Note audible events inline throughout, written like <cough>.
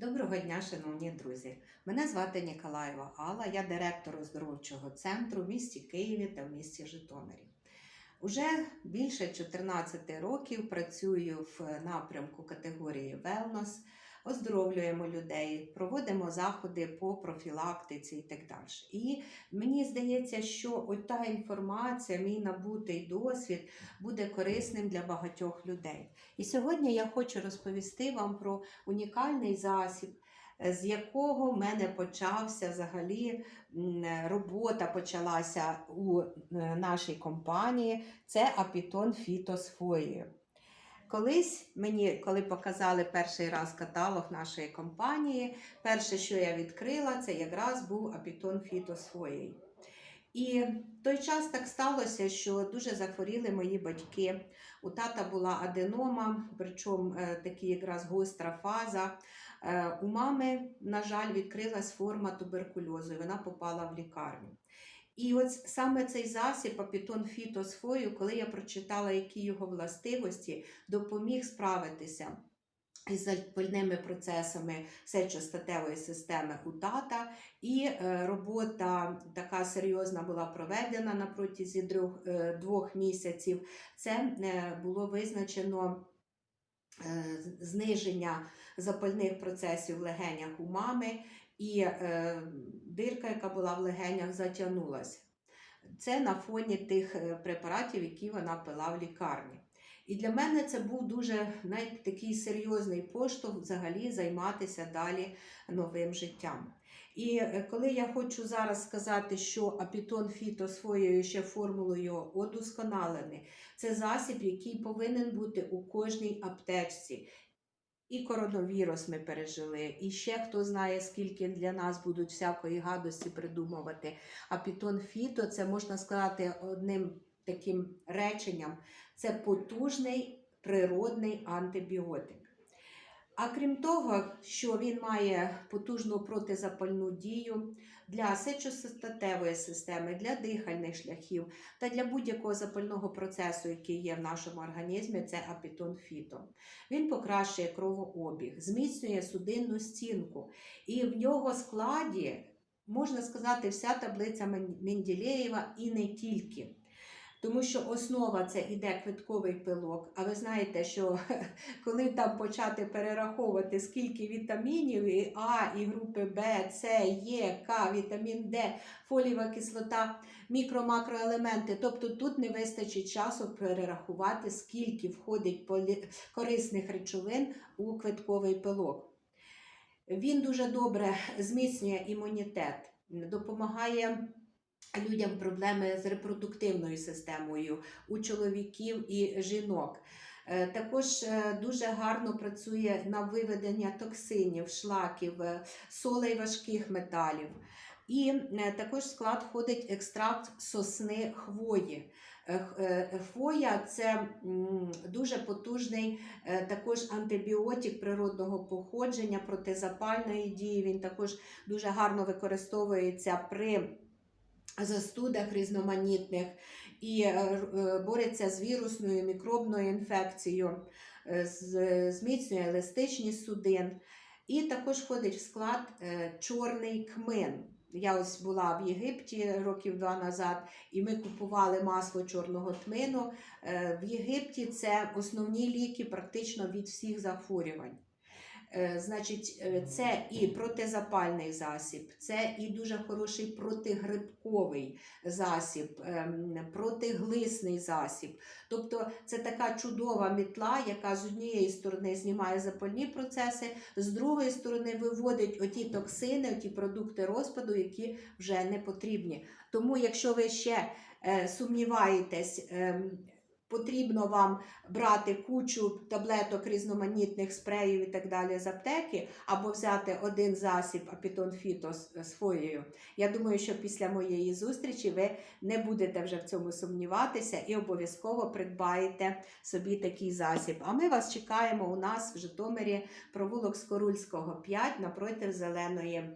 Доброго дня, шановні друзі! Мене звати Ніколаєва Алла, я директор оздоровчого центру в місті Києві та в місті Житомирі. Уже більше 14 років працюю в напрямку категорії Wellness, оздоровлюємо людей, проводимо заходи по профілактиці і так далі. І мені здається, що от та інформація, мій набутий досвід буде корисним для багатьох людей. І сьогодні я хочу розповісти вам про унікальний засіб, е, з якого в мене почався взагалі робота почалася у е, нашій компанії. Це Апітон Фіто з фоєю. Колись мені, коли показали перший раз каталог нашої компанії, перше, що я відкрила, це якраз був Апітон Фіто з. І в той час так сталося, що дуже захворіли мої батьки. У тата була аденома, причому е, такі якраз гостра фаза. Е, у мами, на жаль, відкрилась форма туберкульозу, і вона попала в лікарню. І от саме цей засіб Апітон Фітосфою, коли я прочитала, які його властивості, допоміг справитися із запальними процесами сечостатевої системи у тата, і е, робота така серйозна була проведена на протязі двох, е, двох місяців. Це е, було визначено зниження запальних процесів в легенях у мами, і е, дирка, яка була в легенях, затягнулася. Це на фоні тих е, препаратів, які вона пила в лікарні. І для мене це був дуже навіть такий серйозний поштовх взагалі займатися далі новим життям. І е, коли я хочу зараз сказати, що апітон фіто своєю ще формулою удосконалений, це засіб, який повинен бути у кожній аптечці. І коронавірус ми пережили, і ще хто знає, скільки для нас будуть всякої гадості придумувати. А пітон фіто це можна сказати одним таким реченням: це потужний природний антибіотик. А крім того, що він має потужну протизапальну дію для сечостатевої системи, для дихальних шляхів та для будь-якого запального процесу, який є в нашому організмі, це апітон фіто. Він покращує кровообіг, зміцнює судинну стінку, і в нього складі можна сказати вся таблиця Менделєєва і не тільки. Тому що основа це іде квитковий пилок. А ви знаєте, що <laughs> коли там почати перераховувати, скільки вітамінів, і А, і групи Б, С, Е, К, вітамін Д, фолієва кислота, мікро-макроелементи. Тобто тут не вистачить часу перерахувати, скільки входить корисних речовин у квитковий пилок. Він дуже добре зміцнює імунітет, допомагає людям проблеми з репродуктивною системою у чоловіків і жінок. Е, Також е, дуже гарно працює на виведення токсинів, шлаків, е, солей важких металів. І також в склад входить екстракт сосни хвої. Хвоя це дуже потужний також антибіотик природного походження, протизапальної дії. Він також дуже гарно використовується при застудах різноманітних і е, е, бореться з вірусною мікробною інфекцією, е, зміцнює еластичність судин. І також входить в склад чорний кмин. Я ось була в Єгипті років два назад, і ми купували масло чорного тмину. В Єгипті це основні ліки практично від всіх захворювань. Е, Значить, е, це і протизапальний засіб, це і дуже хороший протигрибковий засіб, ем, протиглисний засіб. Тобто це така чудова мітла, яка з однієї сторони знімає запальні процеси, з другої сторони виводить оті токсини, оті продукти розпаду, які вже не потрібні. Тому, якщо ви ще е, сумніваєтесь, ем, потрібно вам брати кучу таблеток різноманітних спреїв і так далі з аптеки, або взяти один засіб Апітон Фіто з з фоєю. Я думаю, що після моєї зустрічі ви не будете вже в цьому сумніватися і обов'язково придбаєте собі такий засіб. А ми вас чекаємо у нас в Житомирі провулок Скорульського 5 напроти зеленої.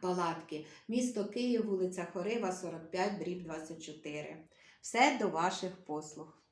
Палатки, місто Київ, вулиця Хорива, 45, дріб 24. Все до ваших послуг.